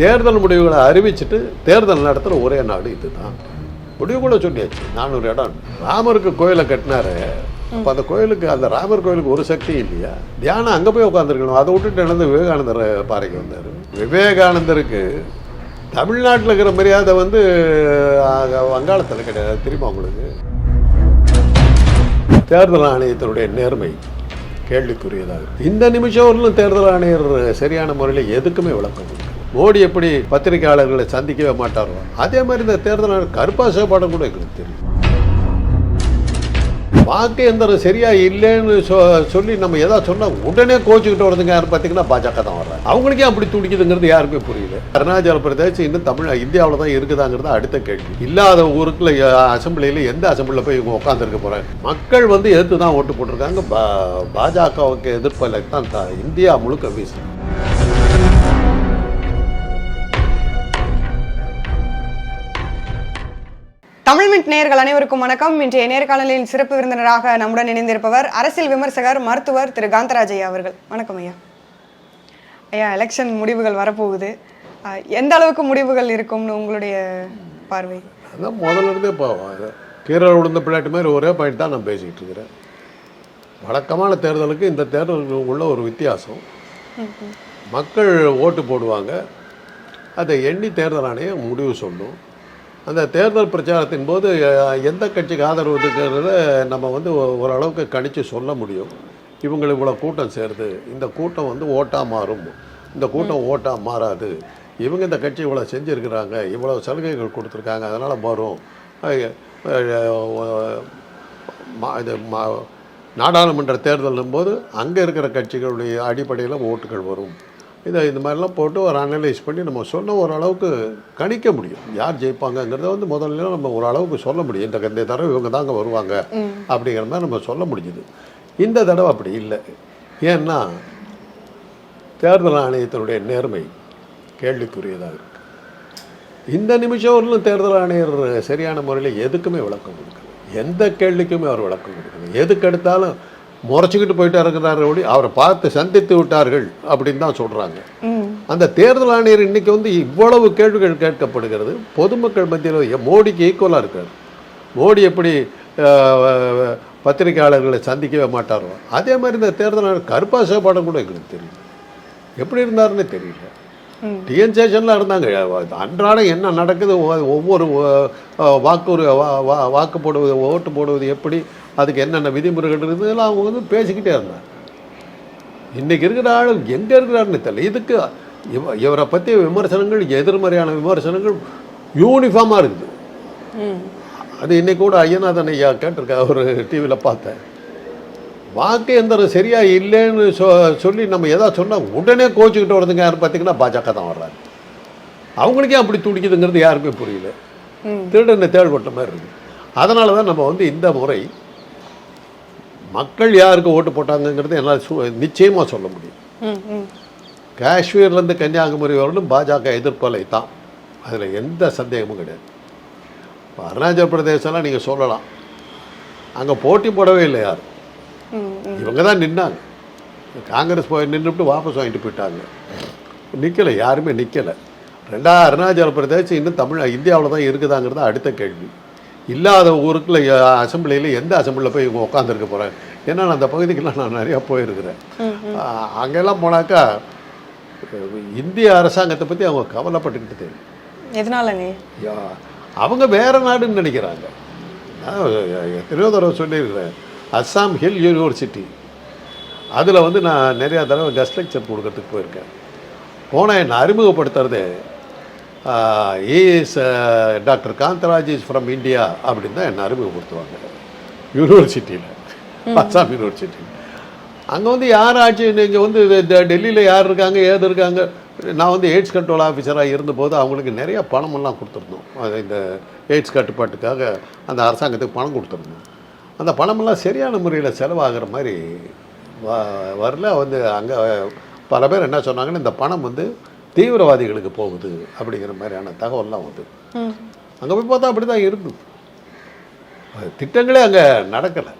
தேர்தல் முடிவுகளை அறிவிச்சுட்டு தேர்தல் நடத்துகிற ஒரே நாடு இதுதான். முடிவு கூட சொல்லியாச்சு. நானூறு இடம். ராமருக்கு கோயிலை கட்டினாரு. அப்போ அந்த கோயிலுக்கு அந்த ராமர் கோயிலுக்கு ஒரு சக்தி இல்லையா? தியானம் அங்கே போய் உட்காந்துருக்கணும் அதை விட்டுட்டு நடந்து விவேகானந்தர் பாறைக்கு வந்தார். விவேகானந்தருக்கு தமிழ்நாட்டில் இருக்கிற மரியாதை வந்து வங்காளத்தில் கிடையாது. தெரியுமா உங்களுக்கு? தேர்தல் ஆணையத்தினுடைய நேர்மை கேள்விக்குரியதாக இந்த நிமிஷம் வரலும் தேர்தல் ஆணையர் சரியான முறையில் எதுக்குமே விளக்கம் மோடி எப்படி பத்திரிகையாளர்களை சந்திக்கவே மாட்டாரோ அதே மாதிரி இந்த தேர்தல் கருப்பா சேப்பாடம் கூட எங்களுக்கு தெரியும். வாக்கு எந்திரம் சரியா இல்லைன்னு சொ சொல்லி நம்ம எதாவது சொன்னால் உடனே கோச்சுக்கிட்டு வரதுங்க யார் பார்த்தீங்கன்னா பாஜக தான் வர்றாங்க அவங்களுக்கே அப்படி துடிக்குதுங்கிறது யாருமே புரியல. அருணாச்சல பிரதேசம் இன்னும் தமிழ் இந்தியாவில் தான் இருக்குதாங்கிறது அடுத்த கேள்வி. இல்லாத ஊருக்குள்ள அசம்பிளியில் எந்த அசம்பிளியில் போய் இவங்க உட்காந்துருக்க போகிறாங்க மக்கள் வந்து எதிர்த்து தான் ஓட்டு போட்டிருக்காங்க. பா பாஜகவுக்கு எதிர்ப்பில் தான் இந்தியா முழுக்க வீசு தமிழ் மிட் நேயர்கள் அனைவருக்கும் வணக்கம். இன்றைய நேர்காணலில் சிறப்பு விருந்தினராக நம்முடன் இணைந்திருப்பவர் அரசியல் விமர்சகர் மருத்துவர் திரு காந்தராஜ் ஐயா அவர்கள். வணக்கம் ஐயா. ஐயா எலெக்ஷன் முடிவுகள் வரப்போகுது. எந்த அளவுக்கு முடிவுகள் இருக்கும்னு உங்களுடைய பார்வை? அதான் முதல்ல இருந்தே இப்போ கீரல் விழுந்த பிள்ளாட்டு மாதிரி ஒரே பாயிண்ட் தான் நான் பேசிக்கிட்டு இருக்கிறேன். வழக்கமான தேர்தலுக்கு இந்த தேர்தலுக்கு உள்ள ஒரு வித்தியாசம். மக்கள் ஓட்டு போடுவாங்க. அதை எண்ணி தேர்தல் ஆணையம் முடிவு சொல்லும். அந்த தேர்தல் பிரச்சாரத்தின் போது எந்த கட்சிக்கு ஆதரவு இருக்கிறத நம்ம வந்து ஓரளவுக்கு கணிச்சு சொல்ல முடியும். இவங்க இவ்வளோ கூட்டம் சேருது. இந்த கூட்டம் வந்து ஓட்டாக மாறும். இந்த கூட்டம் ஓட்டாக மாறாது. இவங்க இந்த கட்சி இவ்வளோ செஞ்சுருக்கிறாங்க. இவ்வளோ சலுகைகள் கொடுத்துருக்காங்க. அதனால் வரும் இது மா நாடாளுமன்ற தேர்தலும் போது அங்கே இருக்கிற கட்சிகளுடைய அடிப்படையில் ஓட்டுகள் வரும். இதை இந்த மாதிரிலாம் போட்டு ஒரு அனலைஸ் பண்ணி நம்ம சொன்ன ஓரளவுக்கு கணிக்க முடியும். யார் ஜெயிப்பாங்கங்கிறத வந்து முதல்ல நம்ம ஓரளவுக்கு சொல்ல முடியும். இந்த இந்த தடவை இவங்க தாங்க வருவாங்க அப்படிங்கிற மாதிரி நம்ம சொல்ல முடிஞ்சுது. இந்த தடவை அப்படி இல்லை. ஏன்னா தேர்தல் ஆணையத்தினுடைய நேர்மை கேள்விக்குரியதாக இருக்கு. இந்த நிமிஷம் வரலும் தேர்தல் ஆணையர் சரியான முறையில் எதுக்குமே விளக்கம் கொடுக்கல. எந்த கேள்விக்குமே அவர் விளக்கம் கொடுக்கல. எதுக்கு எடுத்தாலும் முறைச்சிக்கிட்டு போயிட்டு இருக்கிறாரு ஒழி அவரை பார்த்து சந்தித்து விட்டார்கள் அப்படின்னு தான் சொல்கிறாங்க அந்த தேர்தல் ஆணையர் இன்னைக்கு வந்து இவ்வளவு கேள்விகள் கேட்கப்படுகிறது. பொதுமக்கள் மத்தியில் மோடிக்கு ஈக்குவலாக இருக்கார். மோடி எப்படி பத்திரிகையாளர்களை சந்திக்கவே மாட்டாரோ? அதே மாதிரி இந்த தேர்தல் ஆணையர் கருப்பா சேப்பாடம் கூட எங்களுக்கு தெரியும். எப்படி இருந்தாருன்னு தெரியல. டிஎன் இருந்தாங்க. அன்றாடம் என்ன நடக்குது? ஒவ்வொரு வாக்கு வாக்கு போடுவது ஓட்டு போடுவது எப்படி? அதுக்கு என்னென்ன விதிமுறைகள் இருக்குது இதெல்லாம் அவங்க வந்து பேசிக்கிட்டே இருந்தாங்க. இன்னைக்கு இருக்கிற ஆள் எங்கே இருக்கிறாருன்னு தெரியல. இதுக்கு இவ இவரை பற்றிய விமர்சனங்கள் எதிர்மறையான விமர்சனங்கள் யூனிஃபார்மாக இருக்குது. அது இன்னைக்கு கூட ஐயநாதன் ஐயா கேட்டிருக்கேன் ஒரு டிவியில் பார்த்தேன். வாக்கு எந்திரம் சரியா இல்லைன்னு சொ சொல்லி நம்ம எதாவது சொன்னால் உடனே கோச்சுக்கிட்டு வரதுங்க யார் பார்த்தீங்கன்னா பாஜக தான் வர்றாங்க அவங்களுக்கே அப்படி துடிக்குதுங்கிறது யாருமே புரியல. திருடனை தேள்பட்ட மாதிரி இருக்குது. அதனால தான் நம்ம வந்து இந்த முறை மக்கள் யாருக்கு ஓட்டு போட்டாங்கங்கிறது என்னால் நிச்சயமாக சொல்ல முடியும். காஷ்மீர்லேருந்து கன்னியாகுமரி வரலும் பாஜக எதிர்ப்பலை தான். அதில் எந்த சந்தேகமும் கிடையாது. இப்போ அருணாச்சல பிரதேசம்லாம் நீங்கள் சொல்லலாம். அங்கே போட்டி போடவே இல்லை யார் இவங்க தான் நின்னாங்க. காங்கிரஸ் போய் நின்றுட்டு வாபஸ் வாங்கிட்டு போயிட்டாங்க. நிற்கலை யாருமே நிற்கலை ரெண்டா அருணாச்சல பிரதேசம் இன்னும் தமிழ் இந்தியாவில் தான் இருக்குதாங்கிறது அடுத்த கேள்வி. இல்லாத ஊருக்குள்ள அசம்பிளியில் எந்த அசம்பிளியில் போய் உட்காந்துருக்க போகிறேன் ஏன்னா நான் அந்த பகுதிக்கெல்லாம் நான் நிறையா போயிருக்கிறேன். அங்கெல்லாம் போனாக்கா இந்திய அரசாங்கத்தை பற்றி அவங்க கவலைப்பட்டுக்கிட்டு எதனாலங்க? யா, அவங்க வேற நாடுன்னு நினைக்கிறாங்க. நான் எத்தனையோ தடவை சொல்லியிருக்கிறேன். Assam hill university. அதில் வந்து நான் நிறையா தடவை கெஸ்ட் லெக்சர் கொடுக்கறதுக்கு போயிருக்கேன். போனால் என்னை அறிமுகப்படுத்துறது is doctor Kantharaj is from India அப்படின்னு தான் என்னை அறிமுகப்படுத்துவாங்க. யூனிவர்சிட்டியில் அஸ்ஸாம் யூனிவர்சிட்டி அங்கே வந்து யார் ஆட்சி இங்கே வந்து டெல்லியில் யார் இருக்காங்க ஏது இருக்காங்க? நான் வந்து எய்ட்ஸ் கண்ட்ரோல் ஆஃபீஸராக இருந்தபோது அவங்களுக்கு நிறைய பணமெல்லாம் கொடுத்துருந்தோம். அது இந்த எய்ட்ஸ் கட்டுப்பாட்டுக்காக அந்த அரசாங்கத்துக்கு பணம் கொடுத்துருந்தோம். அந்த பணமெல்லாம் சரியான முறையில் செலவாகிற மாதிரி வ வரல. வந்து அங்கே பல பேர் என்ன சொன்னாங்கன்னா இந்த பணம் வந்து தீவிரவாதிகளுக்கு போகுது அப்படிங்கிற மாதிரியான தகவல்லாம் வந்து அங்கே போய் பார்த்தா அப்படி தான் இருந்தது திட்டங்களே அங்கே நடக்கலை.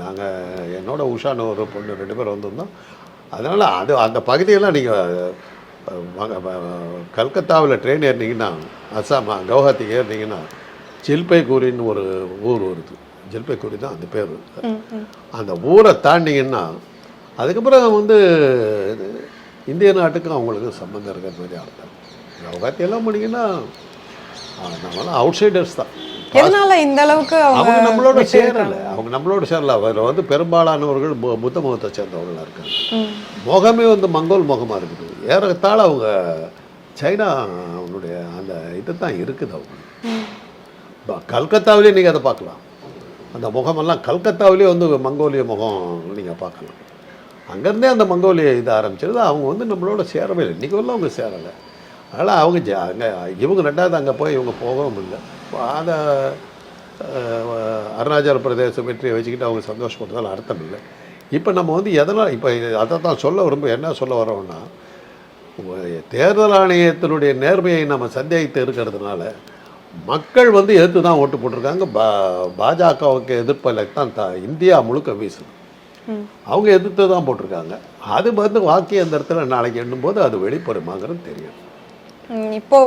நாங்கள் என்னோட உஷான்னு ஒரு பொண்ணு ரெண்டு பேர் வந்திருந்தோம். அதனால் அது அந்த பகுதியெல்லாம் நீங்கள் கல்கத்தாவில் ட்ரெயின் ஏறினீங்கன்னா அஸ்ஸாம் கவுஹாத்திக்கு ஏறினீங்கன்னா ஜில்பைகூரின்னு ஒரு ஊர் வருது. ஜில்பைகூரி தான் அந்த பேர். அந்த ஊரை தாண்டிங்கன்னா அதுக்கப்புறம் வந்து இது இந்திய நாட்டுக்கும் அவங்களுக்கு சம்மந்தம் இருக்கிற மாதிரி அர்த்தம் கவுஹாத்தி எல்லாம் போனீங்கன்னா ஆ, நம்மளாம் அவுட் சைடர்ஸ் தான். எதனால இந்த அளவுக்கு அவங்க அவங்க நம்மளோட சேரல? அவங்க நம்மளோட சேரல. அவர் வந்து பெரும்பாலானவர்கள் புத்த மதத்தை சேர்ந்தவர்களாக இருக்காங்க. முகமே வந்து மங்கோல் முகமாக இருக்குது ஏறத்தாழ அவங்க சைனா அவனுடைய அந்த இது தான் இருக்குது அவங்க. ம். இப்போ கல்கத்தாவிலே நீங்கள் அதை பார்க்கலாம். அந்த முகமெல்லாம் கல்கத்தாவிலே வந்து மங்கோலிய முகம் நீங்கள் பார்க்கலாம். அங்கேருந்தே அந்த மங்கோலிய இது ஆரம்பிச்சது. அவங்க வந்து நம்மளோட சேரவே இல்லை. இன்றைக்கி வரல அவங்க சேரலை. அதனால் அவங்க ஜ அங்கே இவங்க ரெண்டாவது அங்கே போய் இவங்க போகவும் இல்லை. அதை அருணாச்சல பிரதேச வெற்றியை வச்சுக்கிட்டு அவங்க சந்தோஷப்படுறதால அர்த்தம் இல்லை. இப்போ நம்ம வந்து எதனால் இப்போ அதை தான் சொல்ல விரும்ப என்ன சொல்ல வரோம்னா தேர்தல் ஆணையத்தினுடைய நேர்மையை நம்ம சந்தேகித்து இருக்கிறதுனால மக்கள் வந்து எதிர்த்து தான் ஓட்டு போட்டிருக்காங்க. பா பாஜகவுக்கு எதிர்ப்பில் தான் த இந்தியா முழுக்க வீசுது அவங்க எதிர்த்து தான் போட்டிருக்காங்க. அது வந்து வாக்கிய அந்த இடத்துல நாளைக்கு எண்ணும்போது அது வெளிப்படுமாங்கிறது தெரியும். இப்போ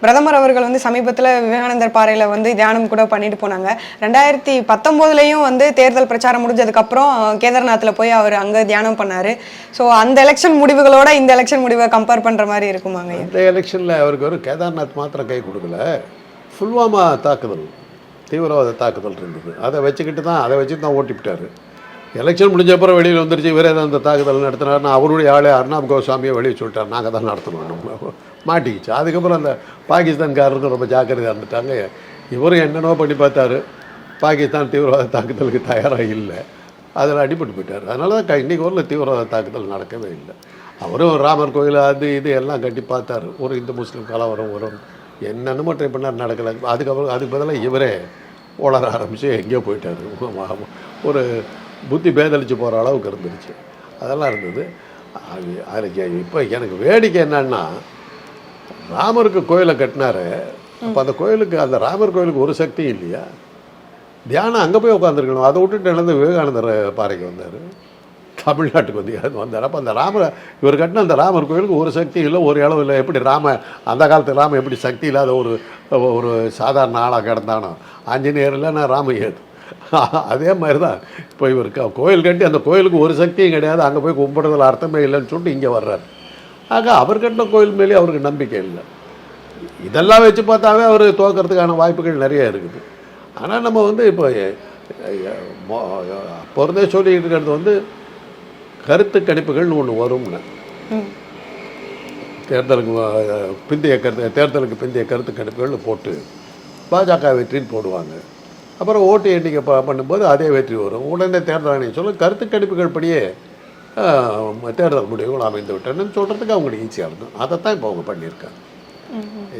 பிரதமர் அவர்கள் வந்து சமீபத்துல விவேகானந்தர் பாறையில வந்து தியானம் கூட பண்ணிட்டு போனாங்க. ரெண்டாயிரத்தி பத்தொன்பதுலயும் வந்து தேர்தல் பிரச்சாரம் முடிஞ்சதுக்கு அப்புறம் கேதார்நாத்ல போய் அவர் அங்க தியானம் பண்ணாரு. ஸோ அந்த எலெக்ஷன் முடிவுகளோட இந்த எலெக்ஷன் முடிவை கம்பேர் பண்ற மாதிரி இருக்குமாங்க இந்த எலெக்ஷனில் அவருக்கு வெறும் கேதார்நாத் மாத்திரம் கை கொடுக்கல. புல்வாமா தாக்குதல் தீவிரவாத தாக்குதல் இருந்தது. அதை வச்சுக்கிட்டு தான் அதை வச்சு தான் ஓட்டிவிட்டார். எலெக்ஷன் முடிஞ்ச அப்புறம் வெளியில் வந்துருச்சு. இவரே தான் அந்த தாக்குதல் நடத்தினார்னு அவருடைய ஆளே அர்ணாப் கோஸ்வாமியை வெளியே சொல்லிட்டார். நாங்கள் தான் நடத்தணும். நம்ம மாட்டிக்கிச்சு. அதுக்கப்புறம் அந்த பாகிஸ்தான்காரருக்கு ரொம்ப ஜாக்கிரதையாக இருந்துட்டாங்க. இவரும் என்னென்னவோ பண்ணி பார்த்தாரு. பாகிஸ்தான் தீவிரவாத தாக்குதலுக்கு தயாராக இல்லை. அதில் அடிபட்டு போயிட்டார். அதனால தான் இன்றைக்கி ஊரில் தீவிரவாத தாக்குதல் நடக்கவே இல்லை. அவரும் ராமர் கோயில் அது இது எல்லாம் கட்டி பார்த்தாரு. ஒரு இந்து முஸ்லீம் கலவரம் வரும் என்னென்னமோ ட்ரை பண்ணார் நடக்கலை. அதுக்கப்புறம் அதுக்கு பதிலாக இவரே உளர ஆரம்பித்து எங்கேயோ போயிட்டார். ஒரு புத்தி பேதளிச்சு போகிற அளவுக்கு இருந்துருச்சு. அதெல்லாம் இருந்தது. அது அதுக்கு இப்போ எனக்கு வேடிக்கை என்னன்னா ராமருக்கு கோயிலை கட்டினாரு. அப்போ அந்த கோயிலுக்கு அந்த ராமர் கோயிலுக்கு ஒரு சக்தி இல்லையா? தியானம் அங்கே போய் உட்காந்துருக்கணும் அதை விட்டுட்டு இழந்து விவேகானந்தர் பாறைக்கு வந்தார். தமிழ்நாட்டுக்கு வந்து வந்தார். அப்போ அந்த ராமர் இவர் கட்டின அந்த ராமர் கோயிலுக்கு ஒரு சக்தி இல்லை ஒரு இளவு இல்லை. எப்படி ராம அந்த காலத்து ராம எப்படி சக்தி இல்லாத ஒரு ஒரு சாதாரண ஆளாக கிடந்தானோ ஆஞ்சநேயர் இல்லைன்னா ராம ஏது? அதே மாதிரி தான் இப்போ இவர் க- கோயில் கட்டி அந்த கோயிலுக்கு ஒரு சக்தியும் கிடையாது. அங்கே போய் கும்பிடுறதுல அர்த்தமே இல்லைன்னு சொல்லிட்டு இங்கே வர்றாரு. ஆக அவர் கட்டின கோயில் மேலே அவருக்கு நம்பிக்கை இல்லை. இதெல்லாம் வச்சு பார்த்தாவே அவர் தோக்கிறதுக்கான வாய்ப்புகள் நிறைய இருக்குது. ஆனால் நம்ம வந்து இப்போ பிறந்தே சொல்லிட்டு இருக்கிறது வந்து கருத்து கணிப்புகள்னு ஒன்று வரும்னு. தேர்தலுக்கு பிந்தைய கருத்து தேர்தலுக்கு பிந்தைய கருத்து கணிப்புகள்னு போட்டு பாஜக வெற்றின்னு போடுவாங்க. அப்புறம் ஓட்டு எண்ணிக்கை ப பண்ணும்போது அதே வெற்றி வரும். உடனே தேர்தல் ஆணையம் சொல்ல கருத்து கணிப்புகள் படியே தேர்தல் முடிவுகள் அமைந்து விட்டேன்னு சொல்கிறதுக்கு அவங்களுக்கு ஈஸியாக இருக்கும். அதை தான் இப்போ அவங்க பண்ணியிருக்காங்க.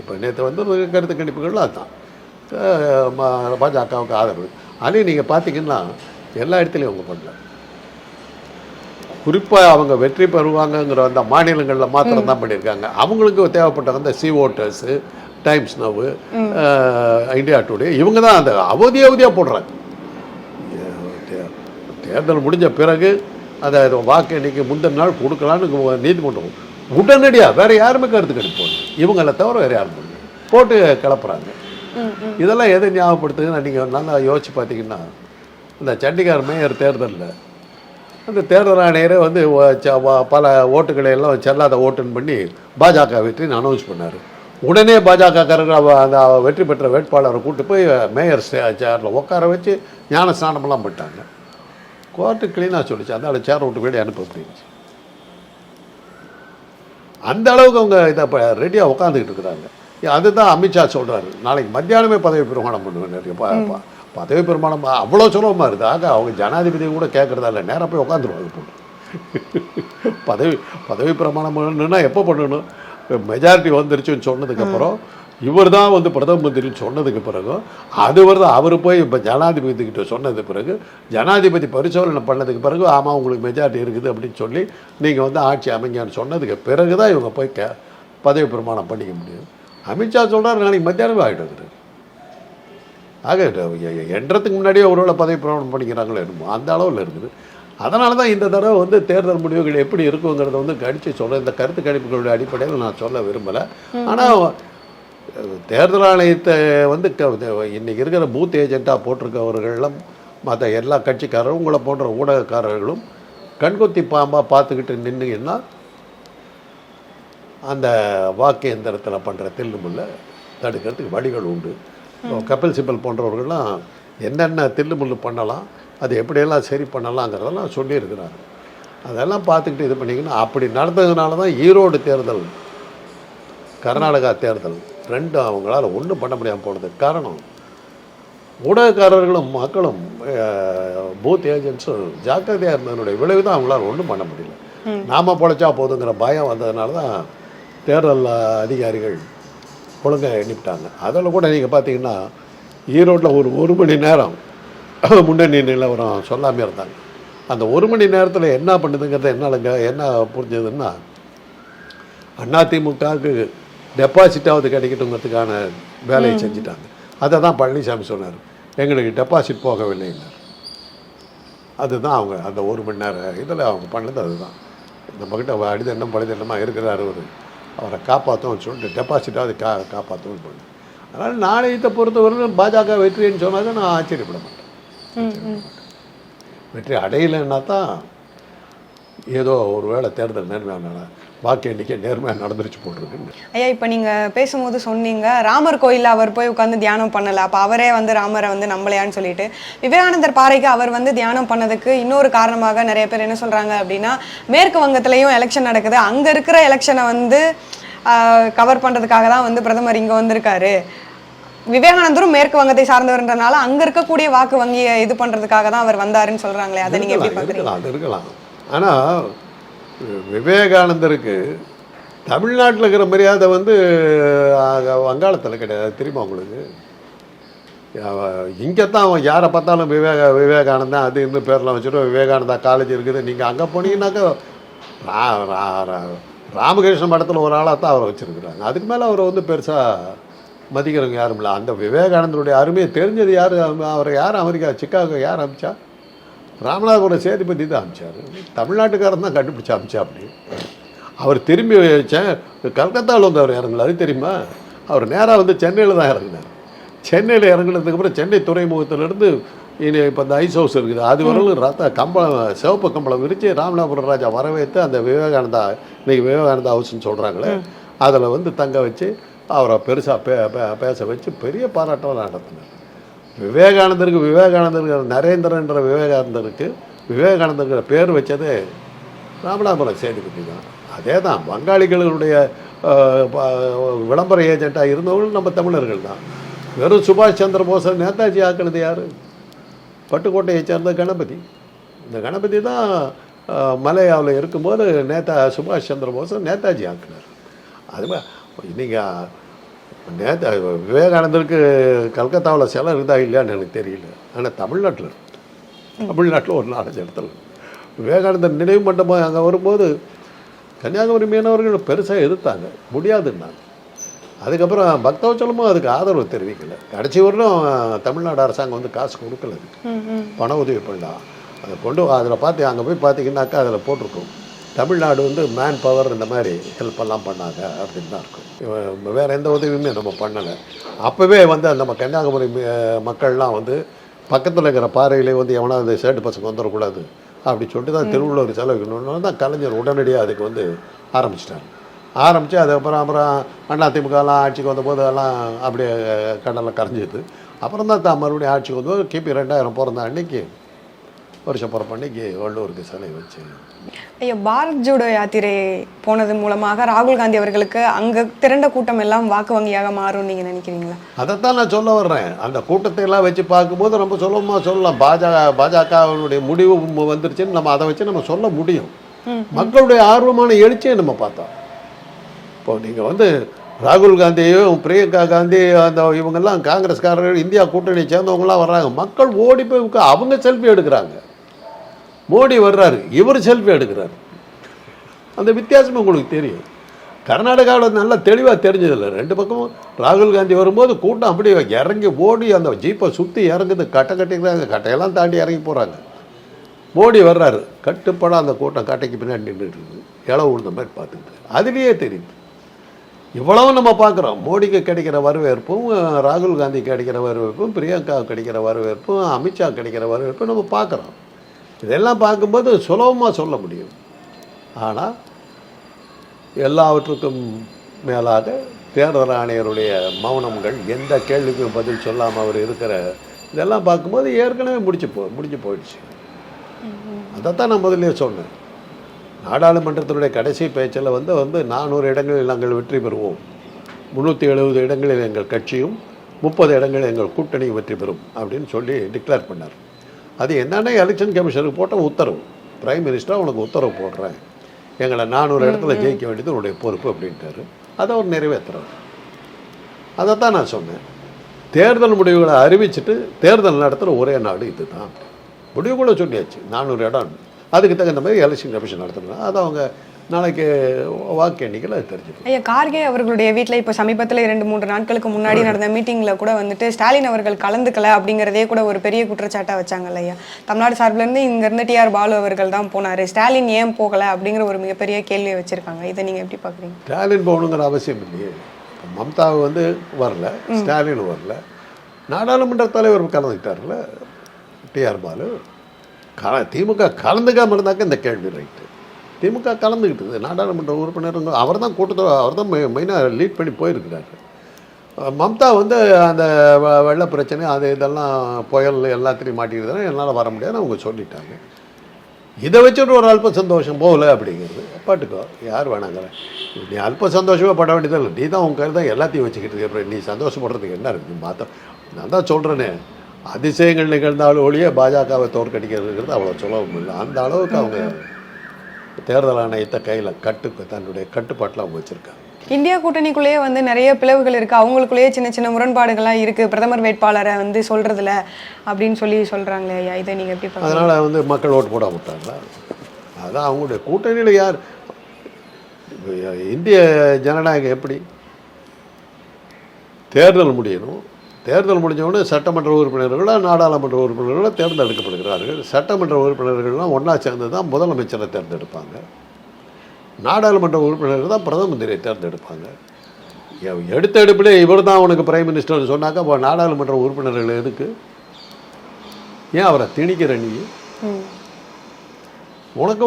இப்போ நேற்று வந்து கருத்து கணிப்புகள் அதுதான் பாஜகவுக்கு ஆதரவு. அதையும் நீங்கள் பார்த்தீங்கன்னா எல்லா இடத்துலையும் அவங்க பண்ணல. குறிப்பாக அவங்க வெற்றி பெறுவாங்கங்கிற அந்த மாநிலங்களில் மாத்திரம் தான் பண்ணியிருக்காங்க. அவங்களுக்கு தேவைப்பட்ட அந்த C voters Times Now India Today இவங்க தான் அந்த அவதி அவதியாக போடுறாங்க. தேர்தல் முடிஞ்ச பிறகு அதை வாக்கு எண்ணிக்கை முந்தின நாள் கொடுக்கலான்னு நீதிமன்றம் உடனடியாக வேற யாருமே கருத்து கணிப்போம் இவங்களை தவிர வேற யாரும் போட்டு கிளப்புறாங்க. இதெல்லாம் எதை ஞாபகப்படுத்துதுன்னு நீங்கள் நல்லா யோசிச்சு பார்த்தீங்கன்னா இந்த சண்டிகார் மேயர் தேர்தலில் அந்த தேர்தல் ஆணையரே வந்து பல ஓட்டுகளை எல்லாம் செல்லாத ஓட்டுன்னு பண்ணி பாஜக வெற்றின்னு அனௌன்ஸ் பண்ணார். உடனே பாஜகக்காரர்கள் அந்த வெற்றி பெற்ற வேட்பாளரை கூட்டு போய் மேயர் சேரில் உட்கார வச்சு ஞான ஸ்நானமெல்லாம் பண்ணிட்டாங்க. கோர்ட்டு க்ளீனாக சொல்லிச்சு. அந்த சேர் விட்டு வீடு அனுப்ப அப்படின்ச்சு அந்த அளவுக்கு அவங்க இதை இப்போ ரெடியாக உட்காந்துக்கிட்டு இருக்கிறாங்க. அதுதான் அமித்ஷா சொல்கிறாரு நாளைக்கு மத்தியானமே பதவி பிரமாணம் பண்ணுவேன் நிறைய பதவி பிரமாணம் அவ்வளோ சுலபமாக இருக்குது ஆக அவங்க ஜனாதிபதி கூட கேட்குறதா இல்லை. நேராக போய் உட்காந்துருவாங்க பதவி பதவி பிரமாணம் பண்ணணும்னா எப்போ பண்ணணும்? மெஜாரிட்டி வந்துருச்சுன்னு சொன்னதுக்கப்புறம் இவர் தான் வந்து பிரதம மந்திரின்னு சொன்னதுக்கு பிறகு அது வருது அவர் போய் இப்போ ஜனாதிபதி கிட்ட சொன்னது பிறகு ஜனாதிபதி பரிசோதனை பண்ணதுக்கு பிறகு ஆமாம் உங்களுக்கு மெஜாரிட்டி இருக்குது அப்படின்னு சொல்லி நீங்கள் வந்து ஆட்சி அமைங்கன்னு சொன்னதுக்கு பிறகு தான் இவங்க போய் கே பதவி பிரமாணம் பண்ணிக்க முடியும். அமித்ஷா சொல்கிறார் நாளைக்கு மத்தியானம் ஆகிட்டு ஆக எ- எண்றதுக்கு முன்னாடியே ஒருவேளை பதவி பிரமாணம் பண்ணிக்கிறாங்களோ என்னமோ அந்த அளவில் இருக்குது. அதனால தான் இந்த தடவை வந்து தேர்தல் முடிவுகள் எப்படி இருக்குங்கிறத வந்து கணிச்சு சொல்ல இந்த கருத்து கணிப்புகளுடைய அடிப்படையில் நான் சொல்ல விரும்பலை. ஆனால் தேர்தல் ஆணையத்தை வந்து க- இன்னைக்கு இருக்கிற பூத் ஏஜென்ட்டாக போட்டிருக்கவர்களும் மற்ற எல்லா கட்சிக்காரரும் உங்களை போன்ற ஊடகக்காரர்களும் கண்கொத்தி பாம்பாக பார்த்துக்கிட்டு நின்னீங்கன்னா அந்த வாக்கு எந்திரத்தில் பண்ணுற தில்லுமுல்லை தடுக்கிறதுக்கு வழிகள் உண்டு. கபில் சிபல் போன்றவர்கள்லாம் என்னென்ன தில்லுமுல்லு பண்ணலாம் அது எப்படியெல்லாம் சரி பண்ணலாங்கிறதெல்லாம் சொல்லியிருக்கிறாங்க அதெல்லாம் பார்த்துக்கிட்டு இது பண்ணிங்கன்னா அப்படி நடந்ததுனால தான் ஈரோடு தேர்தல் கர்நாடகா தேர்தல் ரெண்டும் அவங்களால ஒன்றும் பண்ண முடியாமல் போனதுக்கு காரணம் ஊடகக்காரர்களும் மக்களும் பூத் ஏஜென்ட்ஸும் ஜாக்கிரதையாக இருந்ததனுடைய விளைவு தான் அவங்களால ஒன்றும் பண்ண முடியல. நாம பொழைச்சா போதுங்கிற பயம் வந்ததுனால தான் தேர்தல் அதிகாரிகள் ஒழுங்காக எண்ணிவிட்டாங்க அதில் கூட நீங்கள் பார்த்தீங்கன்னா ஈரோட்டில் ஒரு ஒரு மணி நேரம் முன்னணி நிலவரம் சொல்லாமல் இருந்தாங்க. அந்த ஒரு மணி நேரத்தில் என்ன பண்ணுதுங்கிறத என்னாலங்க என்ன புரிஞ்சதுன்னா அதிமுகவுக்கு டெபாசிட்டாவது கிடைக்கட்டுங்கிறதுக்கான வேலையை செஞ்சுட்டாங்க. அதை தான் பழனிசாமி சொன்னார். எங்களுக்கு டெபாசிட் போகவில்லைன்னார் அதுதான் அவங்க அந்த ஒரு மணி நேரம் இதில் அவங்க பண்ணது அதுதான். நம்மக்கிட்ட அடிதண்ணம் பழுதண்ணமாக இருக்கிறார் அவர். அவரை காப்பாற்றோம்னு சொல்லிட்டு டெபாசிட்டாவது கா காப்பாற்றோம்னு பண்ணு. அதனால் நாணயத்தை பொறுத்தவரையிலும் பாஜக வெற்றின்னு சொன்னாக்க நான் ஆச்சரியப்பட மாட்டேன். வெற்றி அடையலைன்னா தான் ஏதோ ஒரு வேளை தேர்தல் நேர்மையான வாக்கு எண்ணிக்கை நேர்மையாக நடந்துருச்சு போட்டிருக்கு. ஐயா இப்போ நீங்க பேசும்போது சொன்னீங்க ராமர் கோயில்ல அவர் போய் உட்காந்து தியானம் பண்ணல அப்ப அவரே வந்து ராமரை வந்து நம்பலையான்னு சொல்லிட்டு. விவேகானந்தர் பாறைக்கு அவர் வந்து தியானம் பண்ணதுக்கு இன்னொரு காரணமாக நிறைய பேர் என்ன சொல்றாங்க அப்படின்னா மேற்கு வங்கத்திலையும் எலெக்ஷன் நடக்குது அங்க இருக்கிற எலெக்ஷனை வந்து கவர் பண்றதுக்காக தான் வந்து பிரதமர் இங்க வந்திருக்காரு. விவேகானந்தரும் மேற்கு வங்கத்தை சார்ந்தவர்ன்றனால அங்க இருக்கக்கூடிய வாக்கு வங்கியை இது பண்றதுக்காக தான் அவர் வந்தாருன்னு சொல்றாங்களே அதை நீங்க எப்படி அது இருக்கலாம் ஆனால் விவேகானந்தருக்கு தமிழ்நாட்டில் இருக்கிற மரியாதை வந்து வங்காளத்தில் கிடையாது தெரியுமா உங்களுக்கு? இங்கே தான் அவன் யாரை பார்த்தாலும் விவேக விவேகானந்தா அது இன்னும் பேர்லாம் வச்சுட்டு விவேகானந்தா காலேஜ் இருக்குது. நீங்கள் அங்கே போனீங்கன்னாக்கா ரா ரா- ரா- ராமகிருஷ்ண மடத்தில் ஒரு ஆளாக தான் அவரை வச்சுருக்குறாங்க. அதுக்கு மேலே அவரை வந்து பெருசாக மதிக்கிறவங்க யாரும் இல்லை. அந்த விவேகானந்தருடைய அருமையை தெரிஞ்சது யார்? அவரை யார் அமெரிக்கா சிக்காகோ யார் அமிச்சா? ராமநாதபுரம் சேதுபதி தான் அமிச்சார். தமிழ்நாட்டுக்காரன் தான் கண்டுபிடிச்சி அமிச்சா அப்படி. அவர் திரும்பி வச்சேன். கல்கத்தாவில் வந்து அவர் இறங்கல அது தெரியுமா? அவர் நேராக வந்து சென்னையில் தான் இறங்கினார். சென்னையில் இறங்கினதுக்கப்புறம் சென்னை துறைமுகத்திலேருந்து இனி இப்போ இந்த ஐஸ் ஹவுஸ் இருக்குது. அது வரலும் ரத்த கம்பளம் சிவப்பு கம்பளம் விரித்து ராமநாதபுரம் ராஜா வரவேற்று அந்த விவேகானந்தா இன்றைக்கி விவேகானந்தா ஹவுஸ்ன்னு சொல்கிறாங்களே அதில் வந்து தங்க வச்சு அவரை பெருசாக பே பே- பேச வச்சு பெரிய பாராட்டம் நடத்தினார். விவேகானந்தருக்கு விவேகானந்தருக்கு நரேந்திரன்ற விவேகானந்தருக்கு விவேகானந்தங்கிற பேர் வச்சதே ராமநாதபுரம் சேதுபதி தான். அதே தான் வங்காளிகளுடைய விளம்பர ஏஜென்ட்டாக இருந்தவங்களும் நம்ம தமிழர்கள் தான். வெறும் சுபாஷ் சந்திர போஸை நேதாஜி ஆக்கினது யார்? பட்டுக்கோட்டையை சேர்ந்த கணபதி. இந்த கணபதி தான் மலையாவில் இருக்கும்போது நேதா சுபாஷ் சந்திர போஸை நேதாஜி ஆக்கினார். அது நீங்கள் நேதா விவேகானந்தருக்கு கல்கத்தாவில் சிலை இருந்தா இல்லையான்னு எனக்கு தெரியல. ஆனால் தமிழ்நாட்டில் தமிழ்நாட்டில் ஒரு நாலஞ்சு இடத்துல. விவேகானந்தர் நினைவு மண்டபம் அங்கே வரும்போது கன்னியாகுமரி மீனவர்கள் பெருசாக எதிர்த்தாங்க. முடியாதுன்னாங்க. அதுக்கப்புறம் பக்தவச்சலமும் அதுக்கு ஆதரவு தெரிவிக்கல. கடைசி வரலும் தமிழ்நாடு அரசாங்கம் வந்து காசு கொடுக்கல பண உதவி பண்ணலாம். அதை கொண்டு அதில் பார்த்து அங்கே போய் பார்த்தீங்கன்னாக்கா அதில் போட்டிருக்கும். தமிழ்நாடு வந்து மேன் பவர் இந்த மாதிரி ஹெல்ப் எல்லாம் பண்ணாங்க அப்படின்னு தான் இருக்கும். வேற எந்த உதவியுமே நம்ம பண்ணலை. அப்போவே வந்து நம்ம கன்னியாகுமரி மக்கள்லாம் வந்து பக்கத்தில் இருக்கிற பாறையிலே வந்து எவனா அந்த சேட்டு பசங்க வந்துடக்கூடாது அப்படி சொல்லிட்டு தான் திருவள்ளுவர் செலவிக்கணும்னு தான் கலைஞர் உடனடியாக அதுக்கு வந்து ஆரம்பிச்சிட்டாங்க ஆரம்பித்து அதுக்கப்புறம் அப்புறம் அதிமுகலாம் ஆட்சிக்கு வந்தபோது எல்லாம் அப்படியே கடலில் கரைஞ்சிது. அப்புறம் தான் தான் மறுபடியும் ஆட்சிக்கு வந்தபோது கிபி ரெண்டாயிரம் பிறந்த அன்னைக்கு வருஷம் பிறப்பு அன்னைக்கு வள்ளுவருக்கு சிலை வச்சு. ஐயா பாரத் ஜோடோ யாத்திரை போனது மூலமாக ராகுல் காந்தி அவர்களுக்கு அங்க திரண்ட கூட்டம் எல்லாம் வாக்கு வங்கியாக மாறும் நீங்க நினைக்கிறீங்களா? அதைத்தான் நான் சொல்ல வர்றேன். அந்த கூட்டத்தை எல்லாம் வச்சு பார்க்கும்போது நம்ம சொல்லணுமா சொல்லலாம். பாஜக பாஜகவினுடைய முடிவு வந்துருச்சுன்னு நம்ம அதை வச்சு நம்ம சொல்ல முடியும். மக்களுடைய ஆர்வமான எழுச்சியை நம்ம பார்த்தோம். இப்போ நீங்கள் வந்து ராகுல் காந்தியும் பிரியங்கா காந்தி அந்த இவங்கெல்லாம் காங்கிரஸ்காரர்கள் இந்தியா கூட்டணியை சேர்ந்தவங்களாம் வர்றாங்க. மக்கள் ஓடி போய் அவங்க செல்ஃபி எடுக்கிறாங்க. மோடி வர்றாரு இவர் செல்ஃபி எடுக்கிறார். அந்த வித்தியாசம் உங்களுக்கு தெரியும். கர்நாடகாவில் நல்லா தெளிவாக தெரிஞ்சதில்லை. ரெண்டு பக்கமும் ராகுல் காந்தி வரும்போது கூட்டம் அப்படியே இறங்கி ஓடி அந்த ஜீப்பை சுற்றி இறங்குது. கட்டை கட்டிக்கிறாங்க. கட்டையெல்லாம் தாண்டி இறங்கி போகிறாங்க மோடி வர்றாரு. கட்டுப்பட அந்த கூட்டம் கட்டைக்கு பின்னாடி நின்றுட்டு இருக்குது. இளவு உழுந்த மாதிரி பார்த்துக்கிட்டு அதுலேயே தெரியுது. இவ்வளவு நம்ம பார்க்குறோம். மோடிக்கு கிடைக்கிற வரவேற்பும் ராகுல் காந்தி கிடைக்கிற வரவேற்பும் பிரியங்கா கிடைக்கிற வரவேற்பும் அமித்ஷா கிடைக்கிற வரவேற்பும் நம்ம பார்க்குறோம். இதெல்லாம் பார்க்கும்போது சுலபமாக சொல்ல முடியும். ஆனால் எல்லாவற்றுக்கும் மேலாக தேர்தல் ஆணையருடைய மௌனங்கள் எந்த கேள்விக்கும் பதில் சொல்லாமல் அவர் இருக்கிற இதெல்லாம் பார்க்கும்போது ஏற்கனவே முடிச்சு போ முடிஞ்சு போயிடுச்சு. அதைத்தான் நான் முதலே சொன்னேன். நாடாளுமன்றத்தினுடைய கடைசி பேச்சில் வந்து வந்து நானூறு இடங்களில் நாங்கள் வெற்றி பெறுவோம். முந்நூற்றி எழுபது இடங்களில் எங்கள் கட்சியும் முப்பது இடங்களில் எங்கள் கூட்டணியும் வெற்றி பெறும் அப்படின்னு சொல்லி டிக்ளேர் பண்ணார். அது என்னன்னா எலெக்ஷன் கமிஷனுக்கு போட்ட உத்தரவு. பிரைம் மினிஸ்டர் உனக்கு உத்தரவு போடுறேன். எங்களை நானூறு இடத்துல ஜெயிக்க வேண்டியது உன்னுடைய பொறுப்பு அப்படின்ட்டாரு. அதை அவர் நிறைவேற்றுறாரு. அதைத்தான் நான் சொன்னேன். தேர்தல் முடிவுகளை அறிவிச்சிட்டு தேர்தல் நடத்துகிற ஒரே நாடு இதுதான். முடிவு கூட சொல்லியாச்சு. நானூறு இடம். அதுக்கு தகுந்த மாதிரி எலெக்ஷன் கமிஷன் நடத்தணும். அது அவங்க நாளைக்கு வாக்கு எண்ணிக்கையில் அது தெரிஞ்சுக்கணும் ஐயா கார்கே அவர்களுடைய வீட்டில் இப்போ சமீபத்தில் இரண்டு மூன்று நாட்களுக்கு முன்னாடி நடந்த மீட்டிங்கில் கூட வந்துட்டு ஸ்டாலின் அவர்கள் கலந்துக்கல அப்படிங்கிறதே கூட ஒரு பெரிய குற்றச்சாட்டாக வச்சாங்கல்ல ஐயா. தமிழ்நாடு சார்பிலேருந்து இங்கேருந்து டிஆர் பாலு அவர்கள் தான் போனார். ஸ்டாலின் ஏன் போகலை அப்படிங்கிற ஒரு மிகப்பெரிய கேள்வியை வச்சுருக்காங்க. இதை நீங்கள் எப்படி பார்க்குறீங்க ஸ்டாலின் போகணுங்கிற அவசியம் இல்லையே. மம்தா வந்து வரல ஸ்டாலின் வரல. நாடாளுமன்ற தலைவர் கலந்துக்கிட்டார்ல டிஆர் பாலு. கல திமுக கலந்துக்காம இருந்தாக்க இந்த கேள்வி ரைட்டு. திமுக கலந்துக்கிட்டது நாடாளுமன்ற உறுப்பினருங்க அவர் தான் கூட்டத்தோட அவர் தான் மெயினாக லீட் பண்ணி போயிருக்கிறாரு. மம்தா வந்து அந்த வ- வெள்ள பிரச்சனை அது இதெல்லாம் புயல் எல்லாத்திலையும் மாட்டிக்கிறதுனா என்னால் வர முடியாதுன்னு அவங்க சொல்லிட்டாங்க. இதை வச்சுட்டு ஒரு அல்ப சந்தோஷம் போகல அப்படிங்கிறது. பாட்டுக்கோ யார் வேணாங்கிற. நீ அல்ப சந்தோஷமே பட வேண்டியதில்லை. நீ தான் உன் கையில் தான் எல்லாத்தையும் வச்சுக்கிட்டு இருக்க அப்புறம் நீ சந்தோஷப்படுறதுக்கு என்ன இருக்குது மாற்ற நான் தான் சொல்கிறேனே அதிசயங்கள் நிகழ்ந்தாலும் ஒழிய பாஜகவை தோற்கடிக்கிறதுங்கிறது அவ்வளோ சுலபம் இல்லை. அந்த அளவுக்கு அவங்க தேர்தல் ஆணையத்தை கையில் கட்டு தன்னுடைய கட்டுப்பாட்டில் அவங்க வச்சுருக்காங்க. இந்தியா கூட்டணிக்குள்ளேயே வந்து நிறைய பிளவுகள் இருக்குது அவங்களுக்குள்ளேயே சின்ன சின்ன முரண்பாடுகள்லாம் இருக்குது பிரதமர் வேட்பாளரை வந்து சொல்கிறதுல அப்படின்னு சொல்லி சொல்கிறாங்களே ஐயா. இதை நீங்கள் எப்படி அதனால் வந்து மக்கள் ஓட்டு போட விட்டாங்களா? அதான் அவங்களுடைய கூட்டணியில் யார்? இந்திய ஜனநாயகம் எப்படி? தேர்தல் முடியணும். தேர்தல் முடிஞ்ச உடனே சட்டமன்ற உறுப்பினர்களாக நாடாளுமன்ற உறுப்பினர்களாக தேர்ந்தெடுக்கப்படுகிறார்கள். சட்டமன்ற உறுப்பினர்கள்லாம் ஒன்றா சேர்ந்து தான் முதலமைச்சரை தேர்ந்தெடுப்பாங்க. நாடாளுமன்ற உறுப்பினர்கள் தான் பிரதம மந்திரியை தேர்ந்தெடுப்பாங்க. எடுத்த எடுப்பிலே இவர் தான் உனக்கு பிரைம் மினிஸ்டர்னு சொன்னாக்கா அப்போ நாடாளுமன்ற உறுப்பினர்கள் எதுக்கு? ஏன் அவரை திணிக்கிற நீ? உனக்கு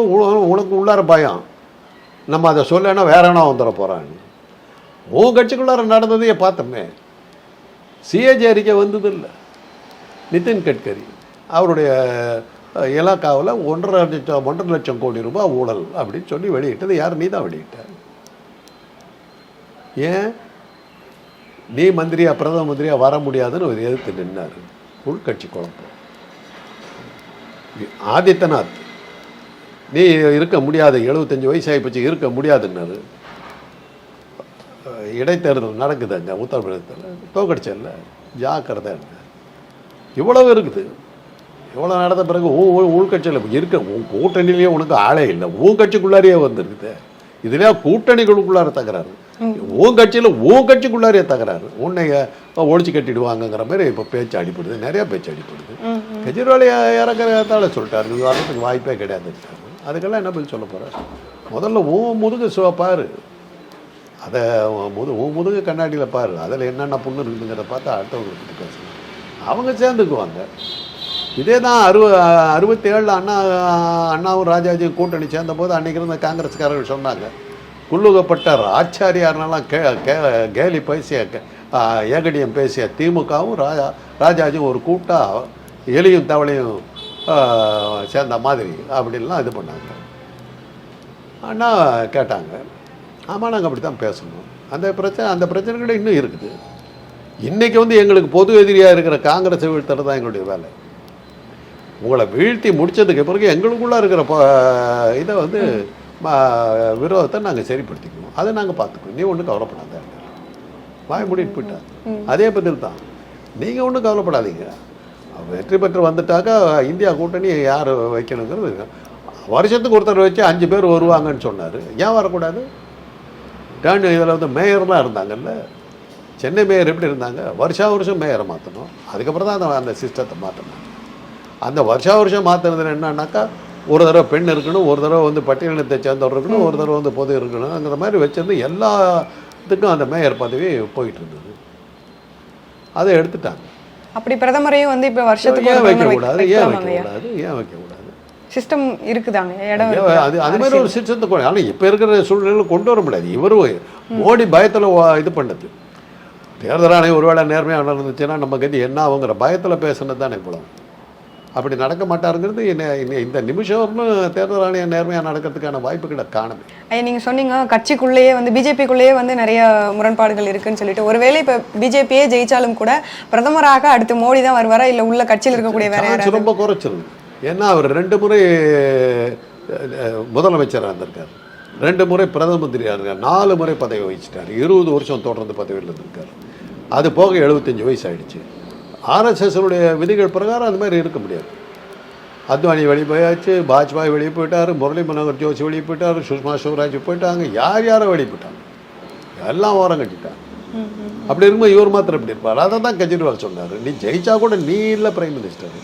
உனக்கு உள்ளார பயம். நம்ம அதை சொல்லலைன்னா வேற என்ன வந்துட போகிறான்னு உன் கட்சிக்குள்ளார நடந்ததையே பார்த்தோமே. சிஏஜி அறிக்கை வந்தது இல்லை நிதின் கட்கரி. அவருடைய இலாக்காவில் ஒன்றரை லட்சம் ஒன்றரை லட்சம் கோடி ரூபாய் ஊழல் அப்படின்னு சொல்லி வெளியிட்டது. யார்? நீ தான் வெளியிட்ட. ஏன்? நீ மந்திரியா பிரதம மந்திரியா வர முடியாதுன்னு அவர் எதிர்த்து நின்னார். உள்கட்சி குழப்பம். ஆதித்யநாத் நீ இருக்க முடியாது. எழுபத்தஞ்சு வயசாகி போச்சு இருக்க முடியாதுன்னாரு. இடைத்தேர்தல் நடக்குது அங்கே உத்தரப்பிரதேசத்தில். தோக்கடிச்சல்ல ஜாக்கிரதை இவ்வளவு இருக்குது. இவ்வளோ நடந்த பிறகு உன் உள்கட்சியில் இருக்க உன் கூட்டணியிலேயே உனக்கு ஆளே இல்லை. உன் கட்சிக்குள்ளாரையே வந்துருக்குது. இதுலேயே கூட்டணிகளுக்குள்ளார தகராறு. உன் கட்சியில் உன் கட்சிக்குள்ளாரே தகராறு. உன்னை ஒழிச்சு கட்டிடுவாங்கங்கிற மாதிரி இப்போ பேச்சு அடிப்படுது நிறையா பேச்சு அடிப்படுது கெஜ்ரிவால் இறக்கிறதால சொல்லிட்டாரு. இது வர்றதுக்கு வாய்ப்பே கிடையாதுன்ட்டாரு. அதுக்கெல்லாம் என்ன பதில் சொல்ல போகிறேன் முதல்ல உன் முதுகு சுவ பாரு. அதை முது உன் முதுகு கண்ணாடியில் பாரு. அதில் என்னென்ன புண்ணு இருக்குதுங்கிறத பார்த்து அடுத்தவங்களுக்கு பேசணும் அவங்க சேர்ந்துக்குவாங்க. இதே தான் அறுவ அறுபத்தி ஏழில் அண்ணா அண்ணாவும் ராஜாஜியும் கூட்டணி சேர்ந்தபோது அன்றைக்கி இருந்த காங்கிரஸ்காரர்கள் சொன்னாங்க. குள்ளுகப்பட்ட ஆச்சாரியார்னெல்லாம் கே கே கேலி பேசிய கே- ஏகடியம் பேசிய திமுகவும் ராஜா ராஜாஜியும் ஒரு கூட்டாக எலியும் தவளையும் சேர்ந்த மாதிரி அப்படின்லாம் இது பண்ணாங்க. அண்ணா கேட்டாங்க. ஆமாம் நாங்கள் அப்படி தான் பேசணும். அந்த பிரச்சனை அந்த பிரச்சனைகள் இன்னும் இருக்குது. இன்றைக்கி வந்து எங்களுக்கு பொது எதிரியாக இருக்கிற காங்கிரஸை வீழ்த்துறது தான் எங்களுடைய வேலை. உங்களை வீழ்த்தி முடிச்சதுக்கு பிறகு எங்களுக்குள்ளே இருக்கிற இதை வந்து விரோதத்தை நாங்கள் சரிப்படுத்திக்கணும். அதை நாங்கள் பார்த்துக்கணும். நீ ஒன்றும் கவலைப்படாத வாய் மூடிட்டு போயிட்டா அதே பதில் தான். நீங்கள் ஒன்றும் கவலைப்படாதீங்க. வெற்றி பெற்று வந்துட்டாக்கா இந்தியா கூட்டணி யார் வைக்கணுங்கிறது வருஷத்துக்கு ஒருத்தர் வச்சு அஞ்சு பேர் வருவாங்கன்னு சொன்னார். ஏன் வரக்கூடாது? டேர்ன் இதில் வந்து மேயர்லாம் இருந்தாங்கல்ல. சென்னை மேயர் எப்படி இருந்தாங்க? வருஷா வருஷம் மேயரை மாற்றணும் அதுக்கப்புறம் தான் அந்த அந்த சிஸ்டத்தை மாற்றணும் அந்த வருஷா வருஷம் மாற்றுறதுல என்னன்னாக்கா ஒரு தடவை பெண் இருக்கணும் ஒரு தடவை வந்து பட்டியலினத்தை சேர்ந்தவர் இருக்கணும் ஒரு தடவை வந்து பொது இருக்கணுங்கிற மாதிரி வச்சிருந்து எல்லாத்துக்கும் அந்த மேயர் பதவி போயிட்டு இருந்தது. அதை எடுத்துட்டாங்க. அப்படி பிரதமரையும் வந்து இப்ப வருஷத்துக்கு ஏன் வைக்கக்கூடாது? ஏன் வைக்கக்கூடாது? ஏன் வைக்கக்கூடாது? சிஸ்டம் இருக்குதாங்க இடம்? அது அது மாதிரி ஒரு சிஸ்டத்தை கொண்டு ஆனால் இப்போ இருக்கிற சூழ்நிலையில் கொண்டு வர முடியாது. இவரும் மோடி பயத்தில் இது பண்ணது. தேர்தல் ஆணையம் ஒருவேளை நேர்மையாக நடந்துச்சுன்னா நம்ம கதி என்ன ஆகுங்கிற பயத்தில் பேசுனது தானே குளம் அப்படி நடக்க மாட்டாருங்கிறது என்ன- இந்த நிமிஷம் வரலும் தேர்தல் ஆணையம் நேர்மையாக நடக்கிறதுக்கான வாய்ப்புகளை காணுமே ஐயா நீங்க சொன்னீங்க கட்சிக்குள்ளேயே வந்து பிஜேபிக்குள்ளேயே வந்து நிறைய முரண்பாடுகள் இருக்குன்னு சொல்லிட்டு. ஒருவேளை இப்ப பிஜேபியே ஜெயிச்சாலும் கூட பிரதமராக அடுத்து மோடி தான் வருவாரா? இல்ல உள்ள கட்சியில் இருக்கக்கூடிய வேற ரொம்ப குறைச்சிருக்கு ஏன்னா அவர் ரெண்டு முறை முதலமைச்சராக இருந்திருக்கார். ரெண்டு முறை பிரதம மந்திரியாக இருக்கார் நாலு முறை பதவி வகிச்சிட்டார். இருபது வருஷம் தொடர்ந்து பதவியில் இருந்திருக்கார். அது போக எழுபத்தஞ்சு வயசு ஆயிடுச்சு ஆர்எஸ்எஸ்னுடைய விதிகள் பிரகாரம் அது மாதிரி இருக்க முடியாது. அத்வானி வெளியே போயாச்சு வாஜ்பாய் வெளியே போயிட்டார் முரளி மனோகர் ஜோஷி வெளியே போயிட்டார் சுஷ்மா சிவராஜ் போயிட்டாங்க. யார் யாரோ வெளியே போயிட்டாங்க எல்லாம் ஓரம் கட்டிட்டாங்க. அப்படி இருக்கும்போது இவர் மாத்திரம் இப்படி இருப்பார்? அதை தான் கெஜ்ரிவால் சொன்னார். நீ ஜெயிச்சா கூட நீ இல்லை பிரைம் மினிஸ்டர்.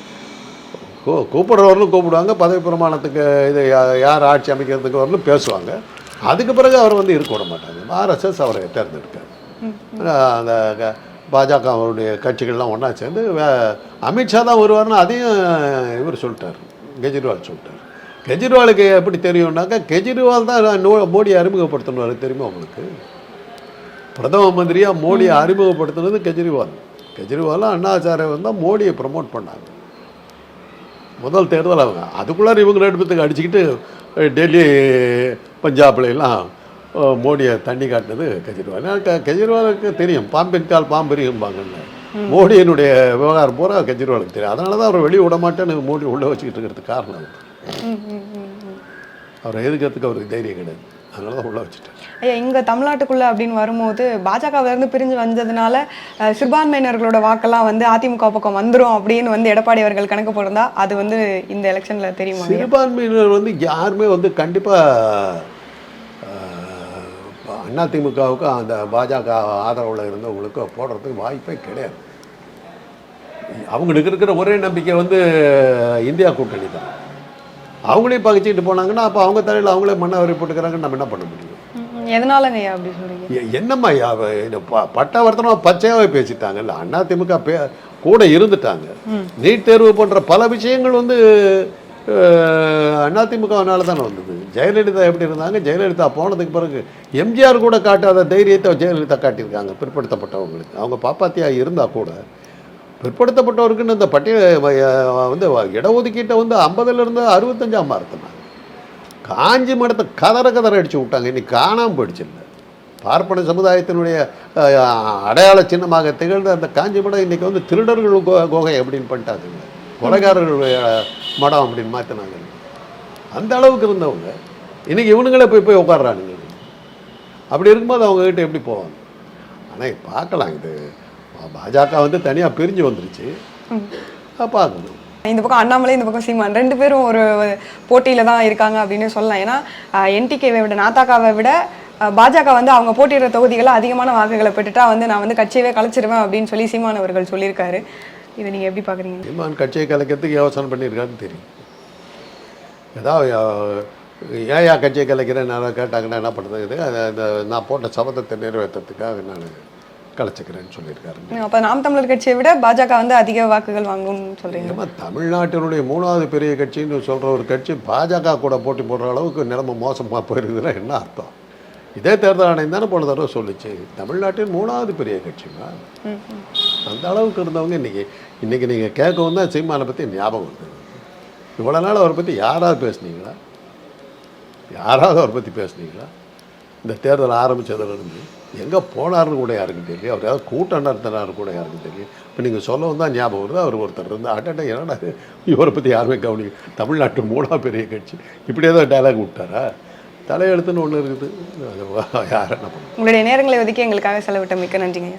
கூ கூப்பிடுறவர்களும் கூப்பிடுவாங்க. பதவி பிரமாணத்துக்கு இது யார் ஆட்சி அமைக்கிறதுக்கு வரலும் பேசுவாங்க. அதுக்கு பிறகு அவர் வந்து இருக்க விட மாட்டாங்க ஆர்எஸ்எஸ் அவரை தேர்ந்தெடுக்கார் அந்த பாஜக அவருடைய கட்சிகள்லாம் ஒன்றா சேர்ந்து அமித்ஷா தான் வருவார்னு அதையும் இவர் சொல்லிட்டார். கெஜ்ரிவால் சொல்லிட்டார். கெஜ்ரிவாலுக்கு எப்படி தெரியும்னாக்கா கெஜ்ரிவால் தான் மோடியை அறிமுகப்படுத்தணும் தெரியுமா உங்களுக்கு? பிரதம மந்திரியா மோடியை அறிமுகப்படுத்தினது கெஜ்ரிவால். கெஜ்ரிவாலும் அண்ணாச்சாரை தான் மோடியை ப்ரமோட் பண்ணாங்க. முதல் தேர்தல் அவங்க. அதுக்குள்ளார இவங்க ரெண்டு பேத்துக்கு அடிச்சுக்கிட்டு டெல்லி பஞ்சாப்ல எல்லாம் அஹ், மோடியை தண்ணி காட்டினது கெஜ்ரிவால். கெஜ்ரிவாலுக்கு தெரியும் பாம்பின் கால் பாம்பெரியும்பாங்கன்னு மோடியினுடைய விவகாரம் பூரா கெஜ்ரிவாலுக்கு தெரியும். அதனால தான் அவர் வெளியே விட மாட்டேன்னு மோடி உள்ளே வச்சுக்கிட்டு இருக்கிறதுக்கு காரணம். அவரை எதுக்கிறதுக்கு அவருக்கு தைரியம் கிடையாது. அதனால தான் உள்ளே வச்சுட்டார் ஐயா இங்க தமிழ்நாட்டுக்குள்ள அப்படின்னு வரும்போது பாஜகவுல இருந்து பிரிஞ்சு வந்ததுனால சிறுபான்மையினர்களோட வாக்கெல்லாம் வந்து அதிமுக பக்கம் வந்துடும் அப்படின்னு வந்து எடப்பாடி அவர்கள் கணக்கு போட்டிருந்தா அது வந்து இந்த எலெக்ஷன்ல தெரியுமா சிறுபான்மையினர் வந்து யாருமே வந்து கண்டிப்பாக அதிமுகவுக்கு அந்த பாஜக ஆதரவில் இருந்தவங்களுக்கு போடுறதுக்கு வாய்ப்பே கிடையாது. அவங்களுக்கு இருக்கிற ஒரே நம்பிக்கை வந்து இந்தியா கூட்டணி தான். அவங்களே பகிச்சிக்கிட்டு போனாங்கன்னா அப்போ அவங்க தலையில் அவங்களே மண்ணாவரி போட்டுக்கிறாங்கன்னு நம்ம என்ன பண்ண முடியும்? எதனாலங்க ஐயா அப்படி சொல்றீங்க? என்னம்மா யா- அவ- இந்த ப- பட்டவர்த்தனமாக பச்சையாகவே பேசிட்டாங்கல்ல அதிமுக பே கூட இருந்துட்டாங்க. நீட் தேர்வு போன்ற பல விஷயங்கள் வந்து அதிமுகவினால தானே வந்தது. ஜெயலலிதா எப்படி இருந்தாங்க? ஜெயலலிதா போனதுக்கு பிறகு எம்ஜிஆர் கூட காட்டாத தைரியத்தை ஜெயலலிதா காட்டியிருக்காங்க பிற்படுத்தப்பட்டவங்களுக்கு. அவங்க பாப்பாத்தியா இருந்தால் கூட பிற்படுத்தப்பட்டவருக்குன்னு இந்த பட்டியல் வந்து இடஒதுக்கீட்டை வந்து ஐம்பதுலேருந்து அறுபத்தஞ்சாம் மாறுத்தினாங்க காஞ்சி மடத்தை கதற கதற அடிச்சு விட்டாங்க. இன்னைக்கு காணாமல் போயிடுச்சு பார்ப்பன சமுதாயத்தினுடைய அடையாள சின்னமாக திகழ்ந்த அந்த காஞ்சி மடம் இன்னைக்கு வந்து திருடர்கள் கோ- குகை அப்படின்னு பண்ணிட்டாங்க. கொலைகாரர்களுடைய மடம் அப்படின்னு மாற்றினாங்க அந்த அளவுக்கு இருந்தவங்க. இன்னைக்கு இவனுங்களே போய் போய் உட்காடுறானுங்க அப்படி இருக்கும்போது அவங்க கிட்ட எப்படி போவாங்க? ஆனால் பார்க்கலாம். இது பாஜக வந்து தனியாக பிரிஞ்சு வந்துருச்சு. பார்க்கணும். இந்த பக்கம் அண்ணாமலை இந்த பக்கம் சீமான். ரெண்டு பேரும் ஒரு போட்டியில தான் இருக்காங்க அப்படின்னு சொல்லலாம். ஏன்னா என்டிகேவை விட நாத்தாக்காவை விட பாஜக வந்து அவங்க போட்டியிடுற தொகுதிகளில் அதிகமான வாக்குகளை பெற்றுட்டா வந்து நான் வந்து கட்சியவே கலைச்சிருவேன் அப்படின்னு சொல்லி சீமான் அவர்கள் சொல்லியிருக்காரு. இதை நீங்கள் எப்படி பார்க்குறீங்க சீமான் கட்சியை கலைக்கிறதுக்கு யோசனை பண்ணியிருக்கான்னு தெரியும். ஏதாவது ஏன் கட்சியை கலைக்கிறேன் நான் கேட்டாங்கன்னா என்ன பண்ணுறது? அது அந்த நான் போட்ட சபதத்தை நிறைவேற்றத்துக்காக நான் கலைச்சிக்கிறேன்னு சொல்லியிருக்காரு. அப்ப நாம் தமிழர் கட்சியை விட பாஜக வந்து அதிக வாக்குகள் வாங்கும்னு சொல்றீங்க. ஏமா தமிழ்நாட்டினுடைய மூணாவது பெரிய கட்சின்னு சொல்கிற ஒரு கட்சி பாஜக கூட போட்டி போடுற அளவுக்கு நிலைமை மோசமாக போயிருக்குதுன்னா என்ன அர்த்தம்? இதே தேர்தல் ஆணையம் தானே போன தடவை சொல்லுச்சு தமிழ்நாட்டின் மூணாவது பெரிய ம். அந்த அளவுக்கு இருந்தவங்க இன்னைக்கு இன்னைக்கு நீங்கள் கேட்கவும் தான் சீமானை பற்றி ஞாபகம் வந்தது இவ்வளோ நாள் அவரை பற்றி யாராவது பேசுனீங்களா? யாராவது அவரை பற்றி பேசுனீங்களா? இந்த தேர்தல் ஆரம்பிச்சதுலேருந்து எங்கே போனார்னு கூட யாருக்கும் தெரியல. அவர் ஏதாவது கூட்டம் நடத்தினாரு கூட யாருக்கும் தெரியல. இப்போ நீங்கள் சொல்லவும் தான் ஞாபகம் வருது. அவர் ஒருத்தர் இருந்து அட்டட்ட என்னடா இவரை பற்றி யாருமே கவனிக்க தமிழ்நாட்டு மூணா பெரிய கட்சி. இப்படி ஏதோ டைலாக் விட்டாரா? தலையெழுத்துன்னு ஒன்று இருக்குது. யார் என்ன பண்ணுறது உங்களுடைய நேரங்களை ஒதுக்கி எங்களுக்காக செலவிட்ட மிக்க நன்றிங்க